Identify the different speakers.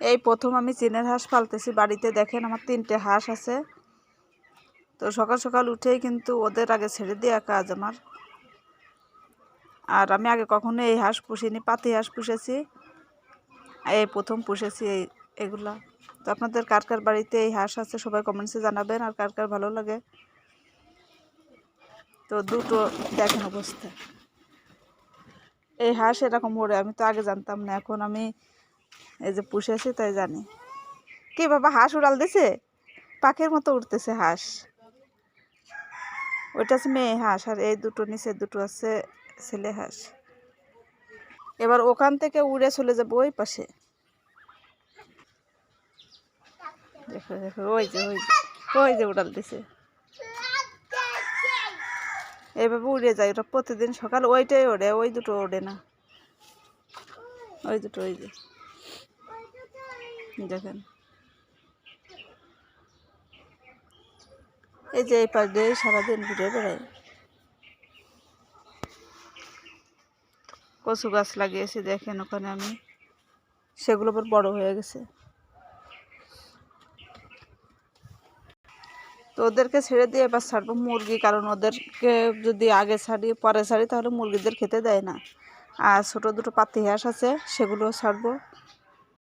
Speaker 1: এই প্রথম আমি চীনের হাঁস পালতেছি। বাড়িতে দেখেন আমার তিনটে হাঁস আছে। তো সকাল সকাল উঠেই কিন্তু ওদের আগে ছেড়ে দেওয়া কাজ আমার। আর আমি আগে কখনো এই হাঁস পুষিনি, পাতি হাঁস পুষেছি। এই প্রথম পুষেছি এই, এগুলা। তো আপনাদের কার কার বাড়িতে এই হাঁস আছে সবাই কমেন্টসে জানাবেন আর কার কার ভালো লাগে। তো দুটো দেখেন অবস্থা। এই হাঁস এরকম ওড়ে, আমি তো আগে জানতাম না। এখন আমি এই যে পুষেছি তাই জানি। কি বাবা, হাঁস উড়াল দিছে? পাখির মতো উঠতেছে হাঁস। ওইটা আছে মেয়ে হাঁস, আর এই দুটো নিচে দুটো আছে ছেলে হাঁস। এবার ওখান থেকে উড়ে চলে যাব ওই পাশে। দেখো দেখো, ওই যে ওই যে ওই যে উড়াল দিছে। এইভাবে উড়ে যায় ওটা প্রতিদিন সকাল, ওইটাই ওড়ে, ওই দুটো ওড়ে না। ওই দুটো, ওই যে। দেখেন। এই যে এই পাশ দিয়ে সারাদিন ঘুরে বেড়ায় কচু গাছ লাগিয়েছি, দেখেন ওখানে আমি। সেগুলো আবার বড় হয়ে গেছে। তো ওদেরকে ছেড়ে দিয়ে এবার ছাড়বো মুরগি, কারণ ওদেরকে যদি আগে ছাড়ি, পরে ছাড়ি, তাহলে মুরগিদের খেতে দেয় না। আর ছোটো দুটো পাতি হাঁস আছে, সেগুলো ছাড়বো।